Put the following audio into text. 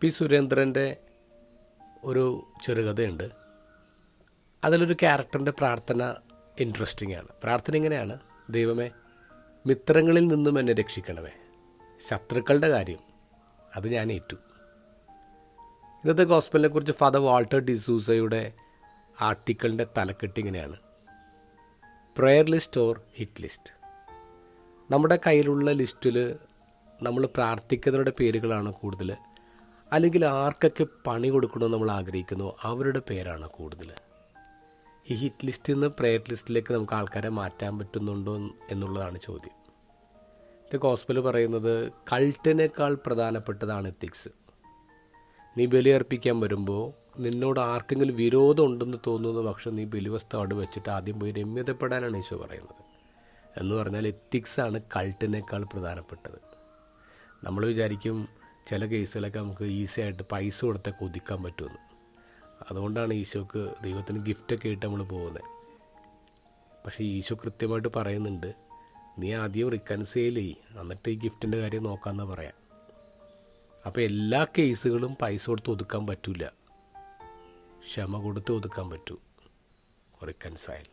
P സുരേന്ദ്രന്റെ ഒരു ചെറുകഥയുണ്ട്. അതിലൊരു ക്യാരക്ടറിന്റെ പ്രാർത്ഥന ഇൻട്രസ്റ്റിംഗ് ആണ്. പ്രാർത്ഥന ഇങ്ങനെയാണ്. ദൈവമേ മിത്രങ്ങളിൽ നിന്നും എന്നെ രക്ഷിക്കണമേ. ശത്രുക്കളുടെ കാര്യം അത് ഞാൻ ഏറ്റു. ഇന്നത്തെ ഗോസ്പലിനെ കുറിച്ച് ഫാദർ വാൾട്ടർ ഡിസൂസയുടെ ആർട്ടിക്കിളിന്റെ തലക്കെട്ട് ഇങ്ങനെയാണ്. Prayer list or hit list നമ്മുടെ കയ്യിലുള്ള ലിസ്റ്റിൽ നമ്മൾ പ്രാർത്ഥിക്കുന്നവരുടെ പേരുകളാണ് കൂടുതൽ അല്ലെങ്കിൽ ആർക്കൊക്കെ പണി കൊടുക്കണമെന്ന് നമ്മൾ ആഗ്രഹിക്കുന്നു അവരുടെ പേരാണ് കൂടുതൽ. ഈ ഹിറ്റ് ലിസ്റ്റിൽ നിന്ന് പ്രേയർ ലിസ്റ്റിലേക്ക് നമുക്ക് ആൾക്കാരെ മാറ്റാൻ പറ്റുന്നുണ്ടോ എന്നുള്ളതാണ് ചോദ്യം. ഇത് ഗോസ്പൽ പറയുന്നത് കൾട്ടിനേക്കാൾ പ്രധാനപ്പെട്ടതാണ് എത്തിക്സ് നീ ബലിയർപ്പിക്കാൻ വരുമ്പോൾ നിന്നോട് ആർക്കെങ്കിലും വിരോധം ഉണ്ടെന്ന് തോന്നുന്ന പക്ഷം നീ ബലിവസ്തു അവിടെ വെച്ചിട്ട് ആദ്യം പോയി രമ്യതപ്പെടാനാണ് ഈശോ പറയുന്നത്. എന്ന് പറഞ്ഞാൽ എത്തിക്സാണ് കൾട്ടിനേക്കാൾ പ്രധാനപ്പെട്ടത്. നമ്മൾ വിചാരിക്കും ചില കേസുകളൊക്കെ നമുക്ക് ഈസി ആയിട്ട് പൈസ കൊടുത്താൽ കൊതിക്കാൻ പറ്റുമെന്ന്. അതുകൊണ്ടാണ് ഈശോക്ക് ദൈവത്തിന് ഗിഫ്റ്റൊക്കെ ആയിട്ട് നമ്മൾ പോകുന്നത് പക്ഷേ ഈശോ കൃത്യമായിട്ട് പറയുന്നുണ്ട് നീ ആദ്യം റിക്കൺസെയിൽ ചെയ്യ് എന്നിട്ട് ഈ ഗിഫ്റ്റിന്റെ കാര്യം നോക്കാമെന്ന് പറയാം. അപ്പോൾ എല്ലാ കേസുകളും പൈസ കൊടുത്ത് ഒതുക്കാൻ പറ്റില്ല ക്ഷമ കൊടുത്ത് ഒതുക്കാൻ പറ്റൂ. റിക്കൺസൈൽ